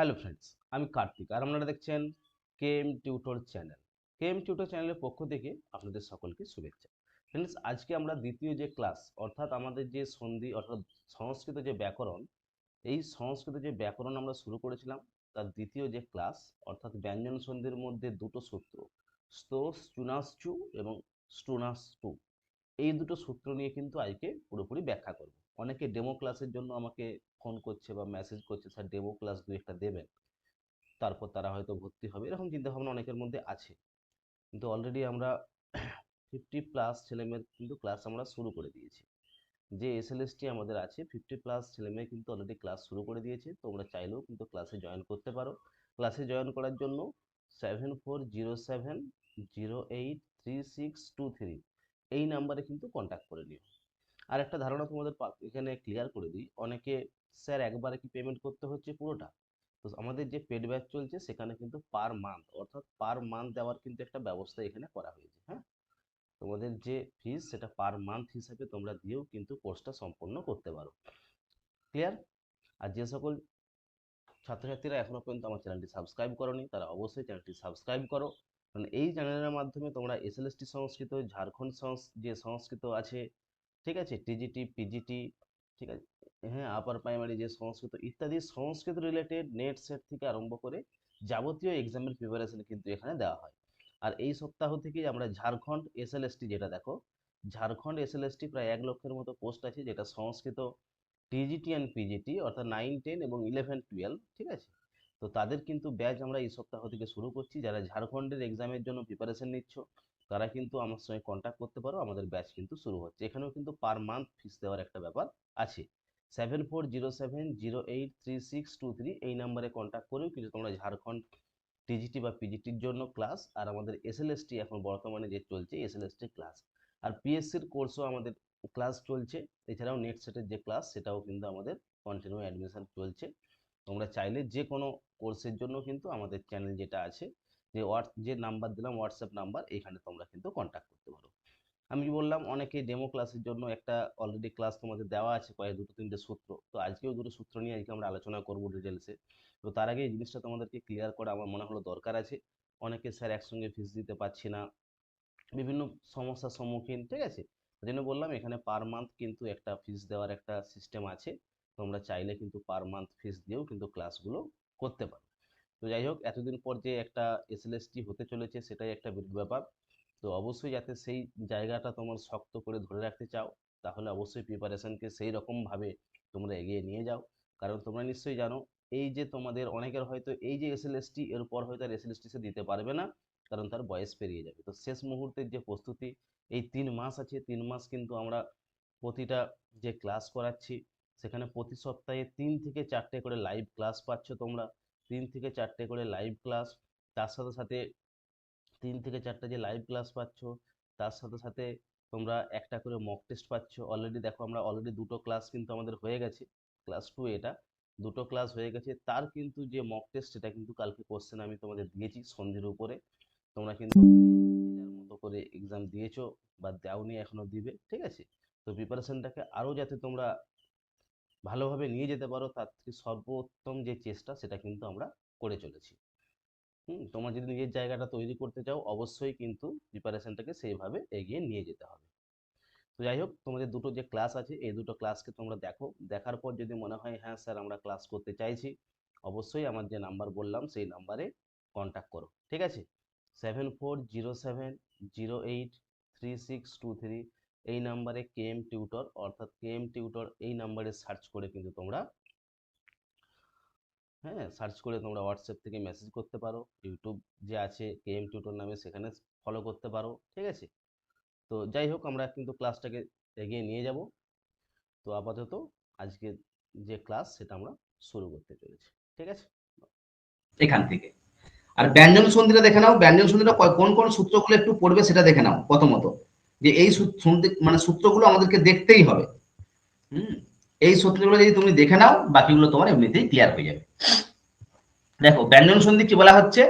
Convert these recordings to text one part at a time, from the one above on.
Hello friends আমি কার্তিক আর আপনারা দেখছেন KM tutor channel KM tutor চ্যানেলের পক্ষ থেকে আপনাদের সকলকে শুভেচ্ছা। ফ্রেন্ডস আজকে আমরা দ্বিতীয় যে ক্লাস অর্থাৎ আমাদের যে সন্ধি, অর্থাৎ সংস্কৃত যে ব্যাকরণ, এই সংস্কৃত যে ব্যাকরণ আমরা শুরু করেছিলাম, তার দ্বিতীয় যে ক্লাস অর্থাৎ ব্যঞ্জন সন্ধির মধ্যে দুটো সূত্র स्तो স্টুনাসচু এবং স্টুনাসটু এই দুটো সূত্র নিয়ে কিন্তু আজকে পুরোপুরি ব্যাখ্যা করব। অনেকে ডেমো ক্লাসের জন্য আমাকে ফোন করছে বা মেসেজ করছে, স্যার ডেমো ক্লাস দু একটা দেবেন। তারপর তারা হয়তো ভর্তি হবে, এরকম চিন্তাভাবনা অনেকের মধ্যে আছে। কিন্তু অলরেডি আমরা ফিফটি প্লাস ছেলেমেয়ের কিন্তু ক্লাস আমরা শুরু করে দিয়েছি। যে এসএলএসটি আমাদের আছে ফিফটি প্লাস ছেলেমেয়ে কিন্তু অলরেডি ক্লাস শুরু করে দিয়েছে। তোমরা চাইলেও কিন্তু ক্লাসে জয়েন করতে পারো। ক্লাসে জয়েন করার জন্য seven four zero seven zero eight three six two three এই নাম্বারে কিন্তু কন্ট্যাক্ট করে নিও। আর একটা ধারণা তোমাদের এখানে ক্লিয়ার করে দিই। অনেকে, স্যার, একবারে কি পেমেন্ট করতে হচ্ছে পুরোটা? তো আমাদের যে পেড ব্যাচ চলছে, সেখানে কিন্তু পার মান্থ অর্থাৎ পার মান্থ দেওয়ার কিন্তু একটা ব্যবস্থা এখানে করা হয়েছে হ্যাঁ? তোমাদের যে ফিস সেটা পার মান্থ হিসাবে তোমরা দিয়েও কিন্তু কোর্সটা সম্পন্ন করতে পারো। ক্লিয়ার আর যে সকল ছাত্রছাত্রীরা এখনও পর্যন্ত আমার চ্যানেলটি সাবস্ক্রাইব করনি, তারা অবশ্যই চ্যানেলটি সাবস্ক্রাইব করো। কারণ এই চ্যানেলের মাধ্যমে তোমরা এসএলএসটি সংস্কৃত, ঝাড়খণ্ড যে সংস্কৃত আছে ঠিক আছে? টিজিটি পিজিটি ঠিক আছে? হ্যাঁ আপার প্রাইমারি যে সংস্কৃত, ইত্যাদি সংস্কৃত রিলেটেড নেট সেট থেকে আরম্ভ করে যাবতীয় এক্সামের প্রিপারেশন কিন্তু এখানে দেওয়া হয়। আর এই সপ্তাহ থেকেই আমরা ঝাড়খণ্ড এসএলএসটি যেটা দেখো, ঝাড়খণ্ড এসএলএসটি প্রায় এক লক্ষের মতো পোস্ট আছে, যেটা সংস্কৃত টিজিটি অ্যান্ড পিজিটি অর্থাৎ নাইন টেন এবং ইলেভেন টুয়েলভ ঠিক আছে? তো তাদের কিন্তু ব্যাচ আমরা এই সপ্তাহ থেকে শুরু করছি। যারা ঝাড়খণ্ডের এক্সামের জন্য প্রিপারেশন নিচ্ছ তারা কিন্তু আমার সঙ্গে কন্ট্যাক্ট করতে পারো, আমাদের ব্যাচ কিন্তু শুরু হচ্ছে। এখানেও কিন্তু পার মান্থ ফিস দেওয়ার একটা ব্যাপার আছে। Seven four zero seven zero eight three six two three এই নাম্বারে কন্ট্যাক্ট করেও কিন্তু তোমরা ঝাড়খণ্ড টিজিটি বা পিজিটির জন্য ক্লাস আর আমাদের এসএলএসটি এখন বর্তমানে যে চলছে এসএলএসটি ক্লাস আর পিএসসির কোর্সও আমাদের ক্লাস চলছে। এছাড়াও নেট সেটের যে ক্লাস সেটাও কিন্তু আমাদের কন্টিনিউ অ্যাডমিশন চলছে। তোমরা চাইলে যে কোনো কোর্সের জন্য কিন্তু আমাদের চ্যানেল যেটা আছে যে হোয়াটস যে নাম্বার দিলাম, হোয়াটসঅ্যাপ নাম্বার এখানে তোমরা কিন্তু কন্ট্যাক্ট করতে পারো। আমি বললাম, অনেকে ডেমো ক্লাসের জন্য একটা অলরেডি ক্লাস তোমাদের দেওয়া আছে, কয়েক দুটো তিনটে সূত্র। তো আজকেও দুটো সূত্র নিয়ে আজকে আমরা আলোচনা করব ডিটেলসে তো তার আগে এই জিনিসটা তোমাদেরকে ক্লিয়ার করা আমার মনে হলো দরকার আছে। অনেকে স্যার একসঙ্গে ফিস দিতে পারছি না। বিভিন্ন সমস্যার সম্মুখীন, ঠিক আছে? ওই জন্য বললাম, এখানে পার মান্থ কিন্তু একটা ফিস দেওয়ার একটা সিস্টেম আছে। তোমরা চাইলে কিন্তু পার মান্থ ফিস দিয়েও কিন্তু ক্লাসগুলো করতে পারো। তো যাই হোক, এতদিন পর যে একটা এসএলএসটি হতে চলেছে সেটাই একটা বিরাট ব্যাপার। তো অবশ্যই যাতে সেই জায়গাটা তোমার শক্ত করে ধরে রাখতে চাও, তাহলে অবশ্যই প্রিপারেশনকে সেই রকমভাবে তোমরা এগিয়ে নিয়ে যাও। কারণ তোমরা নিশ্চয়ই জানো, এই যে তোমাদের অনেকের হয়তো এই যে এসএলএসটি এর পর হয়তো আর এসএলএসটি সে দিতে পারবে না, কারণ তার বয়স পেরিয়ে যাবে। তো শেষ মুহূর্তের যে প্রস্তুতি, এই তিন মাস আছে, তিন মাস কিন্তু আমরা প্রতিটা যে ক্লাস করাচ্ছি, সেখানে প্রতি সপ্তাহে তিন থেকে চারটে করে লাইভ ক্লাস পাচ্ছ তোমরা। তিন থেকে চারটে করে লাইভ ক্লাস তার সাথে সাথে তিন থেকে চারটে যে লাইভ ক্লাস পাচ্ছ, তার সাথে সাথে তোমরা একটা করে মক টেস্ট পাচ্ছ। অলরেডি দেখো আমরা অলরেডি দুটো ক্লাস কিন্তু আমাদের হয়ে গেছে ক্লাস টু এটা, দুটো ক্লাস হয়ে গেছে। তার কিন্তু যে মক টেস্ট সেটা কিন্তু কালকে কোশ্চেন আমি তোমাদের দিয়েছি সন্ধ্যের উপরে। তোমরা কিন্তু মতো করে এক্সাম দিয়েছ বা দাওনি এখনও দিবে, ঠিক আছে? তো প্রিপারেশনটাকে আরও যাতে তোমরা ভালোভাবে নিয়ে যেতে পারো, তার থেকে সর্বোত্তম যে চেষ্টা সেটা কিন্তু আমরা করে চলেছি। হুম, তোমার যদি নিজের জায়গাটা তৈরি করতে চাও, অবশ্যই কিন্তু প্রিপারেশনটাকে সেইভাবে এগিয়ে নিয়ে যেতে হবে। তো যাই হোক, তোমাদের দুটো যে ক্লাস আছে, এই দুটো ক্লাসকে তোমরা দেখো। দেখার পর যদি মনে হয় হ্যাঁ স্যার আমরা ক্লাস করতে চাইছি, অবশ্যই আমার যে নাম্বার বললাম, সেই নাম্বারে কন্ট্যাক্ট করো। ঠিক আছে? Seven four zero seven zero eight three six two three এই নাম্বারে কে এম টিউটর অর্থাৎ কে এম টিউটর এই নাম্বারে সার্চ করে কিন্তু তোমরা হ্যাঁ সার্চ করে তোমরা হোয়াটসঅ্যাপ থেকে মেসেজ করতে পারো ইউটিউব যে আছে কে এম টিউটর নামে সেখানে ফলো করতে পারো, ঠিক আছে? তো যাই হোক, আমরা কিন্তু ক্লাসটাকে এগিয়ে নিয়ে যাব। তো আপাতত আজকে যে ক্লাস সেটা আমরা শুরু করতে চলেছি, ঠিক আছে? এখান থেকে। আর ব্যঞ্জন সন্ধিটা দেখে নাও ব্যঞ্জন সন্ধিটা কোন কোন সূত্রগুলো একটু পড়বে সেটা দেখে নাও প্রথমত। যে এই মানে সূত্রগুলো আমাদেরকে দেখতেই হবে। হুম? এই সূত্রগুলো যদি তুমি দেখে নাও, বাকিগুলো তোমার এমনিতেই ক্লিয়ার হয়ে যাবে। দেখো, ব্যঞ্জন সন্ধি কি বলা হচ্ছে?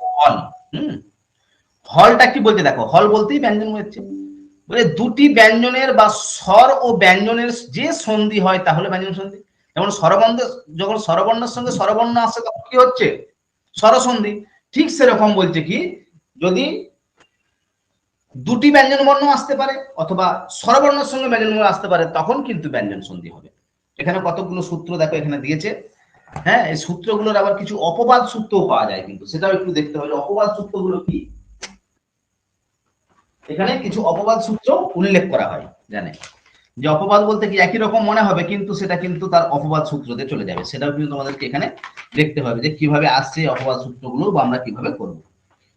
হল। হুম? হলটা কি বলতে দেখো, হল বলতেই ব্যঞ্জন হচ্ছে। বলে দুটি ব্যঞ্জনের বা স্বর ও ব্যঞ্জনের যে সন্ধি হয়, তাহলে ব্যঞ্জন সন্ধি। যেমন স্বরবর্ণ যখন স্বরবর্ণের সঙ্গে স্বরবর্ণ আসে, তখন কি হচ্ছে? স্বরসন্ধি। ঠিক সেরকম বলছে কি? যদি দুটি ব্যঞ্জন বর্ণ আসতে পারে অথবা স্বরবর্ণের সঙ্গে ব্যঞ্জন বর্ণ আসতে পারে, তখন কিন্তু ব্যঞ্জন সন্ধি হবে। এখানে কতগুলো সূত্র দেখো এখানে দিয়েছে। হ্যাঁ এই সূত্রগুলোর আবার কিছু অপবাদ সূত্রও পাওয়া যায় কিন্তু, সেটাও একটু দেখতে হবে অপবাদ সূত্রগুলো কি? এখানে কিছু অপবাদ সূত্র উল্লেখ করা হয়, জানে? যে অপবাদ বলতে কি একই রকম মনে হবে, কিন্তু সেটা কিন্তু তার অপবাদ সূত্রতে চলে যাবে। সেটাও কিন্তু তোমাদেরকে এখানে দেখতে হবে যে কীভাবে আসছে অপবাদ সূত্রগুলো বা আমরা কীভাবে করব।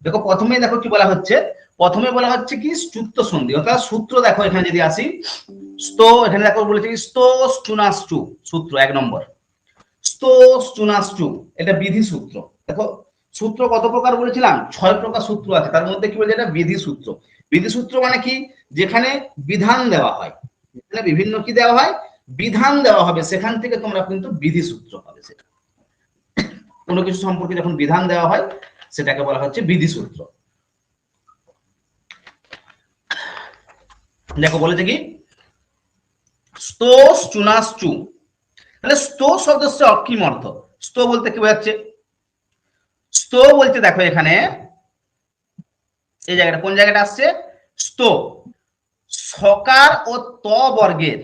দেখো, প্রথমেই দেখো কি বলা হচ্ছে প্রথমে বলা হচ্ছে কি স্তুত্ব সন্ধি, অর্থাৎ সূত্র দেখো এখানে যদি আসি, স্তো, এখানে দেখো বলেছে sto স্টুনাস্টু সূত্র এক নম্বর। sto স্টুনাস্টু এটা বিধি সূত্র। দেখো, সূত্র কত প্রকার বলেছিলাম? ছয় প্রকার সূত্র আছে, তার মধ্যে কি বলছে? এটা বিধি সূত্র। বিধি সূত্র মানে কি? যেখানে বিধান দেওয়া হয়। যেখানে বিভিন্ন কি দেওয়া হয়? বিধান দেওয়া হবে, সেখান থেকে তোমরা কিন্তু বিধি সূত্র হবে সেটা। কোনো কিছু সম্পর্কে যখন বিধান দেওয়া হয়, সেটাকে বলা হচ্ছে বিধি সূত্র। দেখো বলেছে কি স্তোষ চুনাশ্চু। তাহলে স্তো শব্দস্য কি অর্থ। স্তো বলতে কি বোঝাচ্ছে? স্তো বলতে দেখো এখানে, এই জায়গাটা, কোন জায়গাটা আসছে? স্তো। সকার ও ত বর্গের,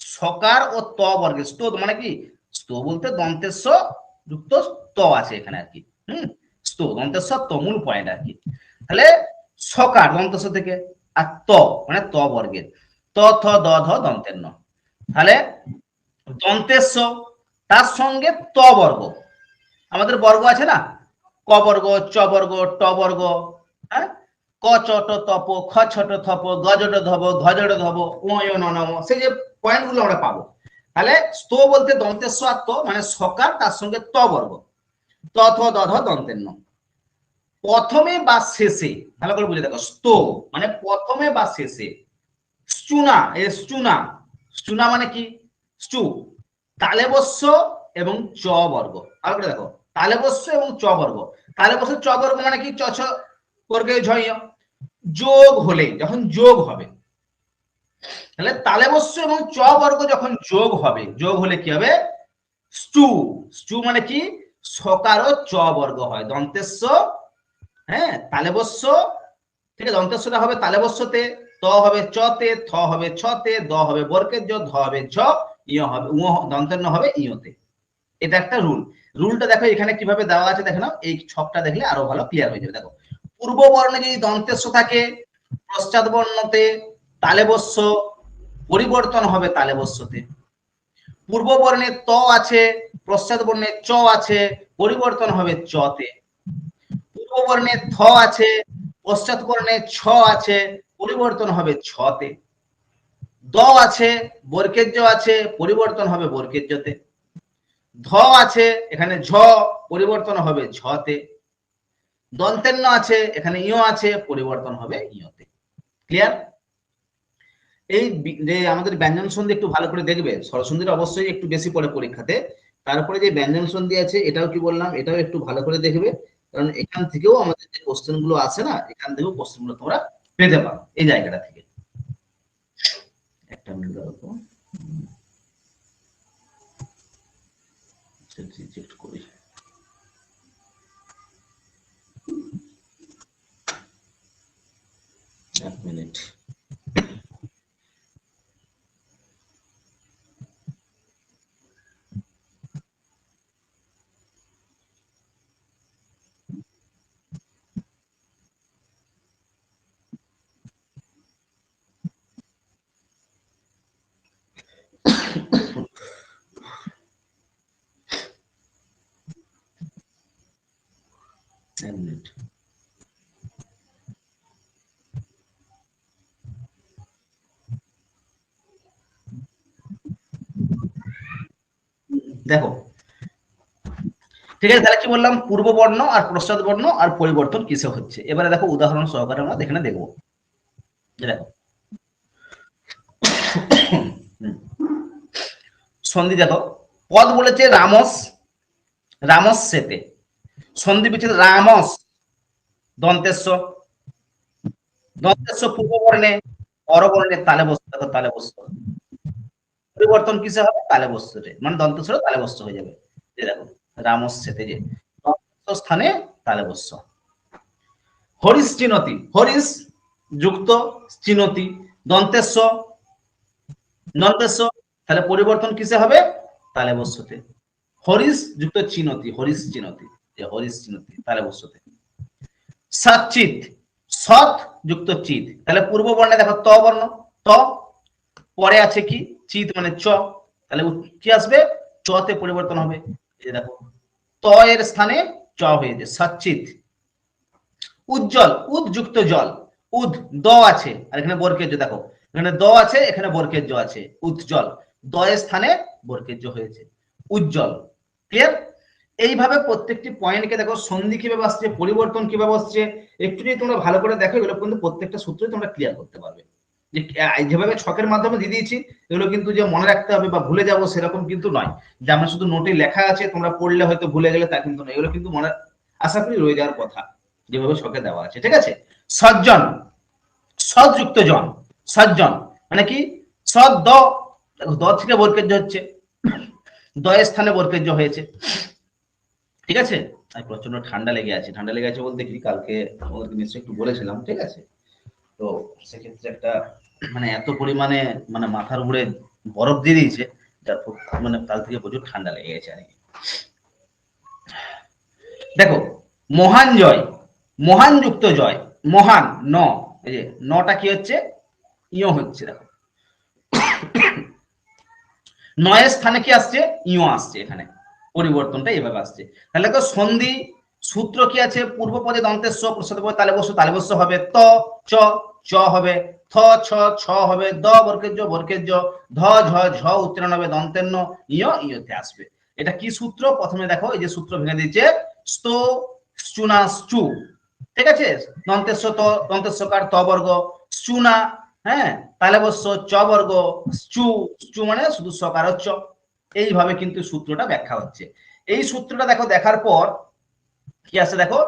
সকার ও ত বর্গের। স্তো মানে কি? স্তো বলতে দন্তেশ্ব যুক্ত ত আছে এখানে আর কি। হুম? স্তু দন্তেশ্ব তমুল পয়েন্ট আর কি। তাহলে সকার দন্তেশ্ব থেকে আর ত মানে ত বর্গের। ত, থ দন্তের ন। তাহলে দন্তেস্ব, তার সঙ্গে ত বর্গ। আমাদের বর্গ আছে না? ক বর্গ, চ বর্গ, ট বর্গ হ্যাঁ? ক চট তপ, খ ছোট থপ, গ জট ধব, ঘ জট ধব ন নম সেই যে পয়েন্টগুলো আমরা পাবো। তাহলে স্ত বলতে ত মানে সকার, তার সঙ্গে ত বর্গ। তথ থ, দ, ধ, দন্তের ন। প্রথমে বা শেষে, ভালো করে বুঝে দেখো স্ত মানে প্রথমে বা শেষে স্টুনা এ স্টুনা স্টুনা মানে কি? স্টু তালেবস্য এবং চ বর্গ, ভালো করে দেখো, তালেবস্য এবং চ বর্গ, তালেবস্য, চ বর্গ মানে কি? চ, ছ বর্গে ঝয়, যোগ হলে, যখন যোগ হবে, তাহলে তালেবস্য এবং চ বর্গ যখন যোগ হবে, যোগ হলে কি হবে? স্টু স্টু মানে কি? সকার চ বর্গ হয়, দন্তেস্য হ্যাঁ তালেবস্য ঠিক আছে দন্তেশ্বটা হবে তালেবস্যতে ত হবে চতে, থ হবে ছতে, দ হবে বর্গের জ, ধ হবে ঝ ইয় হবে উ দন্তের ন হবে ইয়তে এটা একটা রুল। রুলটা দেখো, এখানে কীভাবে দেওয়া আছে দেখে নাও, এই ছকটা দেখলে আরও ভালো ক্লিয়ার হয়ে যাবে। দেখো, পূর্ব বর্ণে যদি দন্তেস্য থাকে, পশ্চাৎ বর্ণতে তালেবস্য পরিবর্তন হবে তালেবস্যতে পূর্ব বর্ণে ত আছে, পশ্চাৎ বর্ণে চ আছে, পরিবর্তন হবে চতে। বর্ণে থ আছে পশ্চাৎ বর্ণে ছ আছে, পরিবর্তন হবে ছতে। দ আছে বর্গের্য আছে, পরিবর্তন হবে বর্গের্যতে ধ আছে, এখানে ঝ, পরিবর্তন হবে ঝতে দন্তেন্ন আছে, এখানে ইয় আছে, পরিবর্তন হবে ইয়তে ক্লিয়ার? এই যে আমাদের ব্যঞ্জন সন্ধি একটু ভালো করে দেখবে, স্বরসন্ধির অবশ্যই একটু বেশি পড়ে পরীক্ষাতে। তারপরে যে ব্যঞ্জন সন্ধি আছে, এটাও কি বললাম, এটাও একটু ভালো করে দেখবে। কারণ এখান থেকেও আমাদের যে কোশ্চেনগুলো আছে না, এখান থেকেও কোশ্চেনগুলো তোমরা পেতে পারো এই জায়গাটা থেকে। একটা মিনিট রিজেক্ট করি। এক মিনিট এক মিনিট দেখো, ঠিক আছে, তাহলে কি বললাম? পূর্ব বর্ণ আর পশ্চাৎ বর্ণ আর পরিবর্তন কিসে হচ্ছে? এবারে দেখো, উদাহরণ সহকারে আমরা এখানে দেখব। দেখো। সন্ধি দেখো, পদ বলেছে রামস রামস সেতে। সন্ধি বিচ্ছেদ রামস, দন্তেশ্ব। দন্তেশ্ব পূর্ব বর্ণে পরবর্ণে তালে তালে পরিবর্তন কিসে হবে? তালে বস্তুতে। মানে দন্ত ছিল তালে হয়ে যাবে। দেখো রামস্যতে যে স্থানে তালে হরিশ চিনতি। হরিশ যুক্ত চিনতি। দন্তেস্ব দন্তেস্ব তাহলে পরিবর্তন কিসে হবে? তালে বস্যতে হরিশ যুক্ত চিনতি, হরিশ চিনতি। তাহলে পূর্ব বর্ণে দেখো ত বর্ণ, ত, পরে আছে কি? চিত মানে চ। তাহলে কি আসবে? চতে পরিবর্তন হবে। দেখো, ত এর স্থানে চ হয়ে সচিত উজ্জ্বল উদ যুক্ত জল। উদ, দ আছে। আর এখানে বরকেজ দেখো। এখানে দ আছে, এখানে বরকেজ আছে। উজ্জ্বল দ এর স্থানে বরকেজ হয়েছে। উজ্জ্বল। ক্লিয়ার এইভাবে প্রত্যেকটি পয়েন্টকে দেখো সন্ধি কীভাবে আসছে, পরিবর্তন কীভাবে আসছে, একটু যদি তোমরা ভালো করে দেখো, এগুলো কিন্তু প্রত্যেকটা সূত্রে তোমরা ক্লিয়ার করতে পারবে। যে যেভাবে ছকের মাধ্যমে দিয়ে দিয়েছি, এগুলো কিন্তু যে মনে রাখতে হবে বা ভুলে যাব সেরকম কিন্তু নয়। যে আমরা শুধু নোটে লেখা আছে, তোমরা পড়লে হয়তো ভুলে গেলে তা কিন্তু নয়। এগুলো কিন্তু মনে, আশা করি রয়ে যাওয়ার কথা, যেভাবে ছকে দেওয়া আছে, ঠিক আছে? সজ্জন, সযুক্ত জন, সজ্জন মানে কি? সদ দ থেকে বর্কেজ্য হচ্ছে, দয়ের স্থানে বর্কেজ্য হয়েছে। ঠিক আছে? আর প্রচণ্ড ঠান্ডা লেগে আছে। ঠান্ডা লেগে আছে বলতে কি? কালকে আমাদেরকে নিশ্চয়ই একটু বলেছিলাম, ঠিক আছে? তো সেক্ষেত্রে একটা মানে এত পরিমাণে মানে মাথার উপরে বরফ দিয়ে দিয়েছে, যার মানে কাল থেকে প্রচুর ঠান্ডা লেগে গেছে আর কি। দেখো, মহান জয়, মহান যুক্ত জয়, মহান, ন, এই যে নটা কি হচ্ছে? ইয় হচ্ছে, দেখো। নয়ের স্থানে কি আসছে? ইয় আসছে এখানে। পরিবর্তনটা এভাবে আসছে। তাহলে দেখো সন্ধি সূত্র কি আছে? পূর্ব পদে দন্তের স প্রসাদ পদে তালেবস্য তালেবস্য হবে ত, চ চ হবে থ, ছ ছ হবে দ বর্গের জ বর্গের জ ধ, ঝ ঝ উত্তীর্ণ হবে দন্তের ন ইয় ইয়তে আসবে। এটা কি সূত্র? প্রথমে দেখো এই যে সূত্র ভেঙে দিয়েছে sto চুনা চু ঠিক আছে? দন্তেস্ব ত দন্তেস্বকার ত বর্গ। চুনা হ্যাঁ? তাহলে অবশ্য চ বর্গ। চু চু মানে শুধু সকার চ। এইভাবে কিন্তু সূত্রটা ব্যাখ্যা হচ্ছে। এই সূত্রটা দেখো, দেখার পর কি আছে দেখো?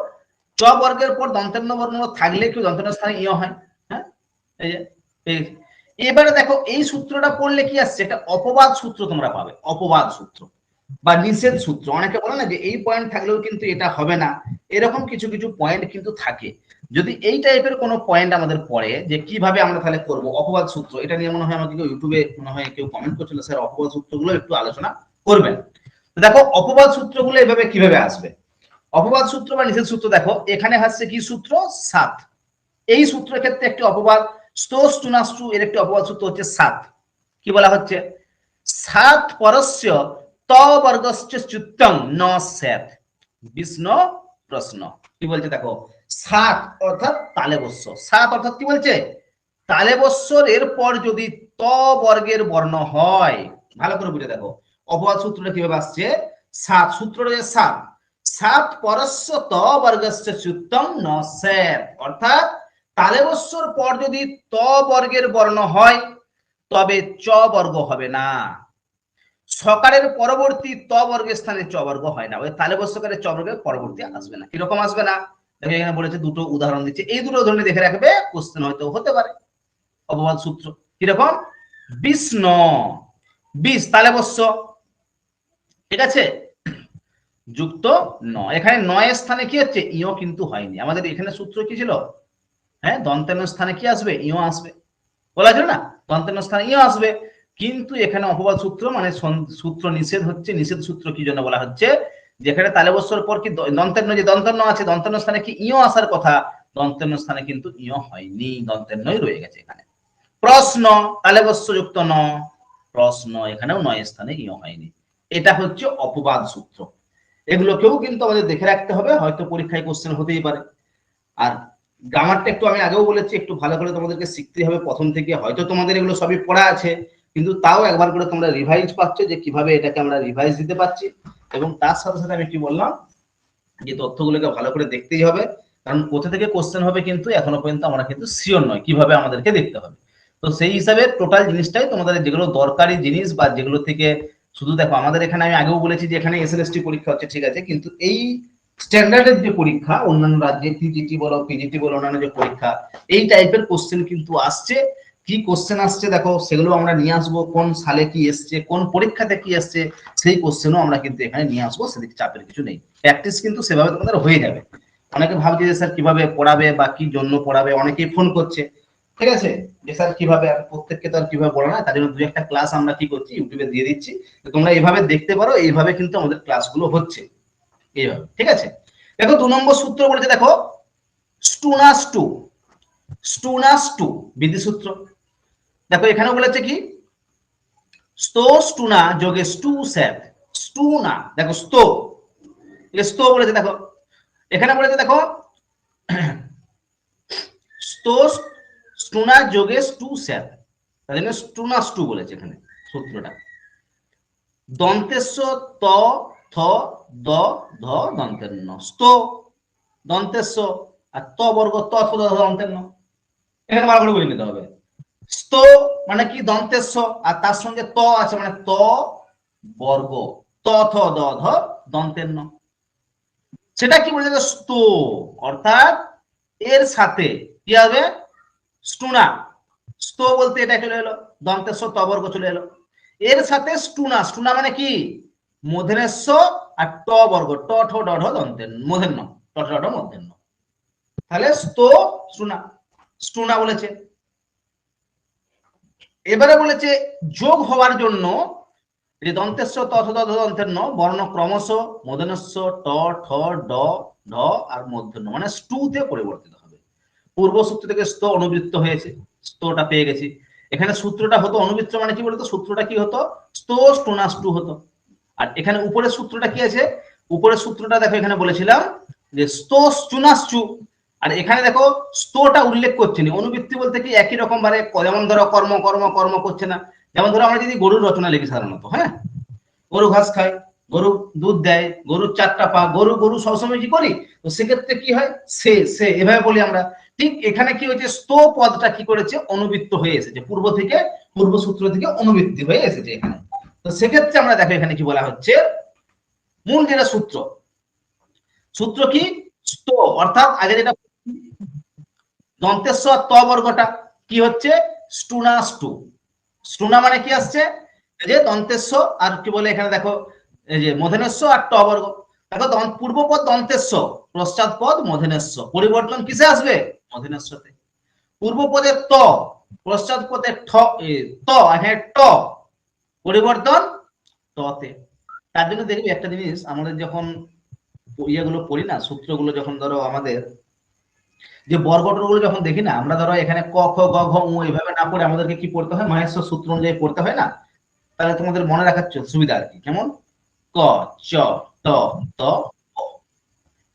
চ বর্গের পর দন্তেন্ন বর্ণ থাকলে কি দন্তেন্ন স্থানে ইয় হয়? হ্যাঁ? এবারে দেখো, এই সূত্রটা পড়লে কি আসছে? একটা অপবাদ সূত্র তোমরা পাবে, অপবাদ সূত্র বা নিষেধ সূত্র। অনেকে বলে না যে এই পয়েন্ট থাকলেও কিন্তু এটা হবে না। এরকম কিছু কিছু পয়েন্ট কিন্তু থাকে। যদি এই টাইপের কোনো পয়েন্ট আমাদের পড়ে যে কীভাবে আমরা তাহলে করব, অপবাদ সূত্র, এটা নিয়ে মনে হয় আমাকে কেউ ইউটিউবে মনে হয় কেউ কমেন্ট করছিল, স্যার, অপবাদ সূত্রগুলো একটু আলোচনা করবেন। দেখো, অপবাদ সূত্রগুলো এভাবে কীভাবে আসবে? অপবাদ সূত্র বা নিষেধ সূত্র দেখো, এখানে হচ্ছে কি সূত্র? সাত। এই সূত্রের ক্ষেত্রে একটি অপবাদ স্তোষ এর একটি অপবাদ সূত্র হচ্ছে সাত। কি বলা হচ্ছে? সাত পরস্য ত বর্গশ্চ চ্যুতং ন স্যাত। বিষ্ণু প্রশ্ন। কি বলছে দেখো? সাত অর্থাৎ তালে বস্য সাত অর্থাৎ কি বলছে? তালে বস্যর এরপর যদি ত বর্গের বর্ণ হয়, ভালো করে বুঝে দেখো। অপবাদ সূত্রটা কীভাবে আসছে? সাত সূত্র সাত। সাত পরস্য ত বর্গশ্চ চ্যুতং ন অর্থাৎ তালে বস্যর পর যদি ত বর্গের বর্ণ হয়, তবে চ বর্গ হবে না। সকারের পরবর্তী ত বর্গের স্থানে চ বর্গ হয় না। ওই তালে বস্যকারের চ পরবর্তী আসবে না। কীরকম আসবে না? দেখো এখানে বলেছে দুটো উদাহরণ দিচ্ছে। এই দুটো ধরনের দেখে রাখবে কোশ্চেন হয়তো হতে পারে। অপবাদ সূত্র। কীরকম? বিষ্ণ। বিষ, তালে বস্য ঠিক আছে? যুক্ত ন এখানে নয়ের স্থানে কি হচ্ছে? ইও কিন্তু হয়নি। আমাদের এখানে সূত্র কি ছিল? হ্যাঁ দন্তেন স্থানে কি আসবে? ইও আসবে। বলা ছিল না? দন্তেন স্থানে ইও আসবে। কিন্তু এখানে অপবাদ সূত্র মানে সূত্র নিষেধ হচ্ছে, নিষেধ সূত্র কি জন্য বলা হচ্ছে? যেখানে তালেবস্যর পর কি দন্তেন্ন যে দন্তন্য আছে দন্তন্য স্থানে কি ইও আসার কথা? দন্তন্য স্থানে কিন্তু ইও হয়নি, দন্তেন্নই রয়ে গেছে এখানে। প্রশ্ন তালেবস্য যুক্ত ন, প্রশ্ন এখানেও নয় স্থানে ইও হয়নি। এটা হচ্ছে অপবাদ সূত্র। এগুলোকেও কিন্তু আমাদের দেখে রাখতে হবে, হয়তো পরীক্ষায় কোশ্চেন হতেই পারে। আর গ্রামারটা একটু আমি আগেও বলেছি, একটু ভালো করে তোমাদেরকে শিখতে হবে। প্রথম থেকে হয়তো তোমাদের এগুলো সবই পড়া আছে। কিন্তু তাও একবার করে তোমরা রিভাইজ পাচ্ছ যে কীভাবে এটাকে আমরা রিভাইজ দিতে পারছি। এবং তার সাথে সাথে আমি কি বললাম, যে তথ্যগুলোকে ভালো করে দেখতেই হবে, কারণ কোথা থেকে কোশ্চেন হবে কিন্তু এখনও পর্যন্ত আমরা কিন্তু শিওর নয় কীভাবে আমাদেরকে দেখতে হবে। তো সেই হিসাবে টোটাল জিনিসটাই তোমাদের যেগুলো দরকারি জিনিস বা যেগুলো থেকে শুধু দেখো, আমাদের এখানে আমি আগেও বলেছি যে এখানে এসএলএসটি পরীক্ষা হচ্ছে, ঠিক আছে, কিন্তু এই স্ট্যান্ডার্ডের যে পরীক্ষা, অন্যান্য রাজ্যে টিজিটি বলো পিজিটি বলো, অন্যান্য যে পরীক্ষা, এই টাইপের কোশ্চেন কিন্তু আসছে। কি কোশ্চেন আসছে দেখো, সেগুলো আমরা নিয়ে আসব, কোন সালে কি এসছে, কোন পরীক্ষাতে কি এসছে, সেই কোশ্চেনও আমরা কিন্তু এখানে নিয়ে আসব, সেদিকে চাপের কিছু নেই। প্র্যাকটিস কিন্তু সেভাবে তোমাদের হয়ে যাবে। অনেকে ভাবছে যে স্যার কীভাবে পড়াবে বা কি জন্য পড়াবে, অনেকেই ফোন করছে। ঠিক আছে? যে স্যার কীভাবে প্রত্যেককে তো আর কীভাবে পড়া না, তার জন্য দু একটা ক্লাস আমরা কি করছি ইউটিউবে দিয়ে দিচ্ছি। তোমরা এইভাবে দেখতে পারো, এইভাবে কিন্তু আমাদের ক্লাসগুলো হচ্ছে। এইভাবে, ঠিক আছে? দেখো, দু নম্বর সূত্র বলেছে, দেখো স্টুনাস টু স্টুনাস টু বিধি সূত্র। দেখো, এখানে বলেছে কি? স্তো স্টুনা যোগে স্টু স্যাপ স্টুনা দেখো, স্তো। স্তো বলেছে, দেখো। এখানে বলেছে, দেখো স্তো স্টুনা যোগে স্টু স্যাপ তার জন্য স্টুনা স্টু বলেছে এখানে, সূত্রটা। দন্তেস্ব ত, থ, দ, ধ দন্তের ন স্তো দন্তেস্ব আর ত বর্গ, ত দন্তের ন এখানে ভালো করে বুঝে নিতে হবে। স্ত মানে কি দন্তেস্ব, আর তার সঙ্গে ত আছে মানে ত বর্গ। ত, থ, দ, ধ দন্তের ন সেটা কি বলছে স্ত। অর্থাৎ এর সাথে কি হবে? স্টুনা। স্ত বলতে এটা চলে এলো, দন্তেস্ব, ত বর্গ চলে এলো। এর সাথে স্টুনা স্টুনা মানে কি? মধেনেস্ব আর ট বর্গ, ট, ঠ, ড, ঢ দন্তের মধেন্য ট, ঠ, ড মধ্যাহ্ন তাহলে স্ত, স্টুনা। স্টুনা বলেছে। এবারে বলেছে, যোগ হওয়ার জন্য এই যে দন্তেস্ব তথ দধ দন্তের ন, বর্ণ ক্রমশ মদনস্ব ট, ঠ, ড, ঢ আর মধ্যন্য মানে স্টুতে পরিবর্তিত হবে। পূর্ব সূত্র থেকে স্থ অনুবৃত্ত হয়েছে, স্তটা পেয়ে গেছি। এখানে সূত্রটা হতো অনুবৃত্ত মানে কি বলতো? সূত্রটা কি হতো? স্থ স্টুনা স্টু হতো। আর এখানে উপরের সূত্রটা কি আছে? উপরের সূত্রটা দেখো, এখানে বলেছিলাম যে স্থ স্টুনাস্টু আর এখানে দেখো স্তোটা উল্লেখ করছে না। অনুবৃত্তি বলতে কি একই রকম ভাবে যেমন ধরো কর্ম কর্ম কর্ম করছে না। যেমন ধরো আমরা যদি গরুর রচনা লিখি সাধারণত হ্যাঁ? গরু ঘাস খায়, গরু দুধ দেয়, গরুর চারটা পা, গরু গরু সবসময় কি করি? তো সেক্ষেত্রে কি হয়? সে সে, এভাবে বলি আমরা। ঠিক এখানে কি হয়েছে? স্ত পদটা কি করেছে? অনুবৃত্ত হয়ে এসেছে। পূর্ব থেকে, পূর্ব সূত্র থেকে অনুবৃত্তি হয়ে এসেছে এখানে। তো সেক্ষেত্রে আমরা দেখো এখানে কি বলা হচ্ছে? মূল যেটা সূত্র সূত্র কি? স্তো। অর্থাৎ আগে যেটা দন্তেস্ব ত বর্গটা কি হচ্ছে? স্টুনা স্টু স্টুনা মানে কি আসছে? যে দন্তেস্ব আর কি বলে এখানে দেখো, এই যে মধনেস্ব আর ট বর্গ। দেখো পূর্বপদ দন্তেস্ব পশ্চাৎ পদ মধনেস্ব পরিবর্তন কিসে আসবে? মধনেশ্বতে পূর্ব পদে ত, পশ্চাৎ পদে ঠ ত ট। পরিবর্তন টতে তার জন্য দেখবি একটা জিনিস, আমাদের যখন ইয়েগুলো পড়ি না, সূত্রগুলো যখন ধরো আমাদের যে বর্গটরগুলো যখন দেখি না, আমরা ধরো এখানে ক, খ, গ, ঘ উ এইভাবে না পড়ে আমাদেরকে কি পড়তে হয়? মাহেশ্বর সূত্র অনুযায়ী পড়তে হয় না? তাহলে তোমাদের মনে রাখার সুবিধা আর কি। কেমন? ক, চ, ট, ত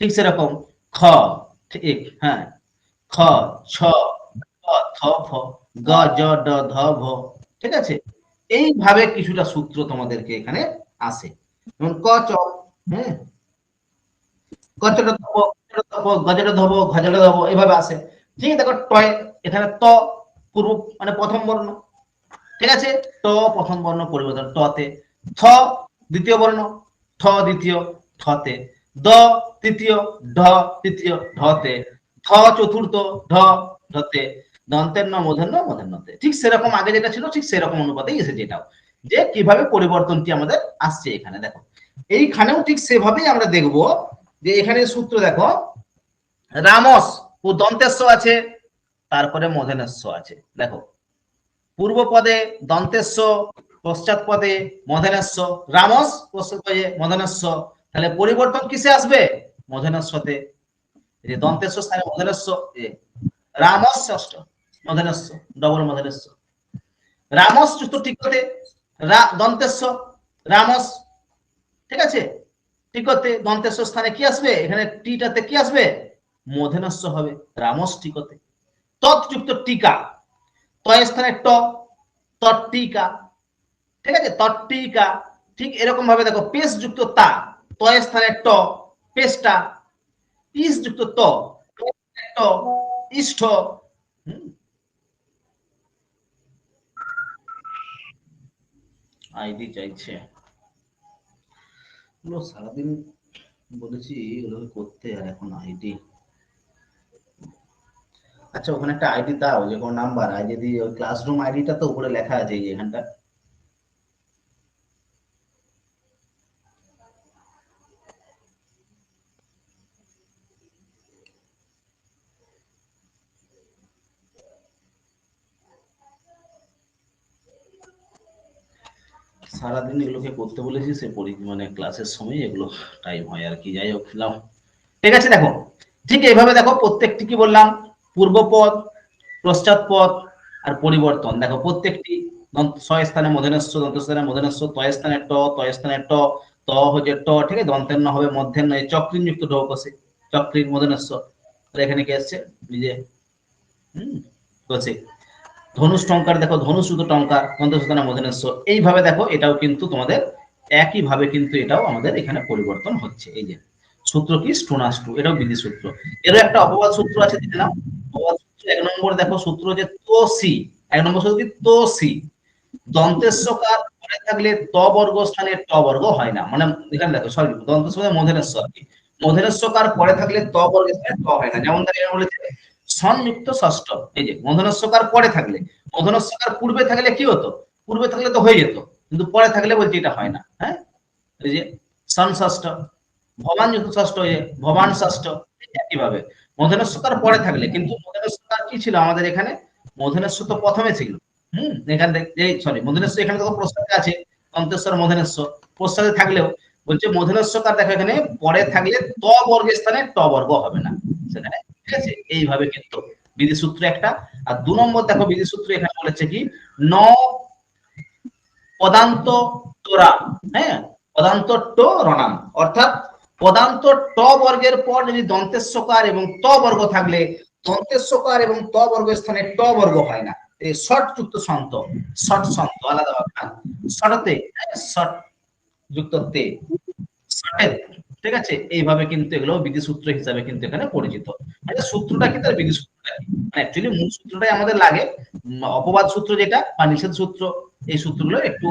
ঠিক সেরকম। খ, ঠিক হ্যাঁ। খ, ছ থ, ফ, গ, জ, ড, ধ, ভ। ঠিক আছে? এইভাবে কিছুটা সূত্র তোমাদেরকে এখানে আসে। যেমন ক, চ হ্যাঁ এইভাবে আসে ঠিক দেখো, টয়, এখানে ত মানে প্রথম বর্ণ। ঠিক আছে? ট প্রথম বর্ণ, পরিবর্তন দ্বিতীয় বর্ণ ঠ দ্বিতীয় তৃতীয়, ঢ, তৃতীয় চতুর্থ, ঢ ন ঠিক সেরকম আগে যেটা ছিল, ঠিক সেরকম অনুপাতেই এসেছে এটাও। যে কীভাবে পরিবর্তনটি আমাদের আসছে এখানে, দেখো। এইখানেও ঠিক সেভাবেই আমরা দেখব যে এখানে সূত্র দেখো, রামস ও দন্তেস্ব আছে, তারপরে মধনেস্ব আছে। দেখো পূর্ব পদে দন্তেস্ব পশ্চাৎ পদে মধনেস্ব রামস পশ্চাৎ পদে মধনেস্ব তাহলে পরিবর্তন কিসে আসবে? মধনেশ্বতে যে দন্তেস্ব স্থানে মধনেস্ব রামস ষষ্ঠ মধনেস্ব ডবল মধনেস্ব রামস চতুর্থ হতে রা দন্তেস্ব রামস, ঠিক আছে? টিকতে দন্তেস্ব স্থানে কি আসবে? এখানে টিটাতে কি আসবে? মধেনস্য হবে, রামস টিকতে তৎযুক্ত টিকা। তয় স্থানে ট তট্টিকা ঠিক আছে? তট্টিকা ঠিক এরকম ভাবে দেখো পেশ যুক্ত তা। তয় স্থানে ট, পেশটা। ইস যুক্ত ত ইষ্ঠ। আইডি চাইছে। এগুলো সারাদিন বলেছি এগুলো করতে, আর এখন আইডি আচ্ছা ওখানে একটা আইডি দাও, যে কোনো নাম্বার আইডি দিয়ে ওই ক্লাসরুম আইডিটা তো উপরে লেখা আছে এই যে এখানটা সারাদিন এগুলোকে করতে বলেছি, সে পরি মানে ক্লাসের সময় এগুলো টাইম হয় আর কি। যাই হোক, নাও। ঠিক আছে, দেখো। ঠিক এইভাবে দেখো, প্রত্যেকটি কি বললাম? পূর্বপদ, পশ্চাৎপদ আর পরিবর্তন। দেখো, প্রত্যেকটি ছয় স্থানে মধ্যনস্য দন্ত স্থানে তয় স্থানে ট, তয় স্থানে ট, ত হচ্ছে ট, ঠিক আছে? দন্তের ন হবে মধ্যের নয় চক্রিন যুক্ত ঢৌ কষে চক্রিন মধ্যনস্য এখানে কি আসছে? নিজে হম কষে ধনুষ টঙ্কার, দেখো ধনুষ শুধু টঙ্কার দন্তস্থানে মধ্যনস্য এইভাবে দেখো, এটাও কিন্তু তোমাদের একই ভাবে কিন্তু এটাও আমাদের এখানে পরিবর্তন হচ্ছে। এই যে, সূত্র কি? স্টোনাস্টু এটাও বিধি সূত্র। এরও একটা অপবাদ সূত্র আছে নাও। অপবাদ সূত্র এক নম্বর দেখো, সূত্র যে তো সি এক নম্বর সূত্র কি? তো সি দন্তেশ্বকার পরে থাকলে ত বর্গ স্থানে ট বর্গ হয় না। মানে এখানে দেখো সরি দন্তেশ্বর মধেনেশ্ব আর কি মধেনেশ্বকার পরে থাকলে ত বর্গ স্থানে ট হয় না। যেমন দেখো বলেছে সংযুক্ত ষষ্ঠ। এই যে মধনস্যকার পরে থাকলে মধনস্যকার পূর্বে থাকলে কি হতো? পূর্বে থাকলে তো হয়ে যেত, কিন্তু পরে থাকলে বলছি এটা হয় না হ্যাঁ? এই যে সন ষষ্ঠ ভবান যুক্ত ষষ্ঠ হয়ে ভবান ষষ্ঠ, একইভাবে মধনেশ্বকার পরে থাকলে, কিন্তু মধনেশ্বকার কি ছিল আমাদের এখানে? মধনেশ্ব তো প্রথমে ছিল, হম? এখান থেকে, এই সরি মধনেশ্ব এখানে তো প্রস্তাবে আছে অন্তেশ্বর মধনেশ্ব প্রস্তাবে থাকলেও বলছে মধনেশ্বকার দেখো এখানে, পরে থাকলে ত বর্গের স্থানে ট বর্গ হবে না। ঠিক আছে এইভাবে কিন্তু বিধি সূত্র একটা, আর দু নম্বর দেখো বিধি সূত্র এখানে বলেছে কি, ন পদান্ত তোরা হ্যাঁ? পদান্ত টো রণাম অর্থাৎ পদান্ত ট বর্গের পর যদি দন্তেশ্বকার এবং ত বর্গ থাকলে, দন্তেশ্বকার এবং ত বর্গ স্থানে ট বর্গ হয় না। এই শর্ট যুক্ত সন্ত শর্ট সন্ত, আলাদা ব্যাপার শর্টতে শর্ট যুক্ত তে শর্টের ঠিক আছে? এইভাবে কিন্তু এগুলো বিধি সূত্র হিসাবে কিন্তু এখানে পরিচিত। মানে সূত্রটা কি? তার বিধি সূত্রটা মানে মূল সূত্রটাই আমাদের লাগে। অপবাদ সূত্র যেটা বা নিষেধ সূত্র, এই সূত্রগুলো একটু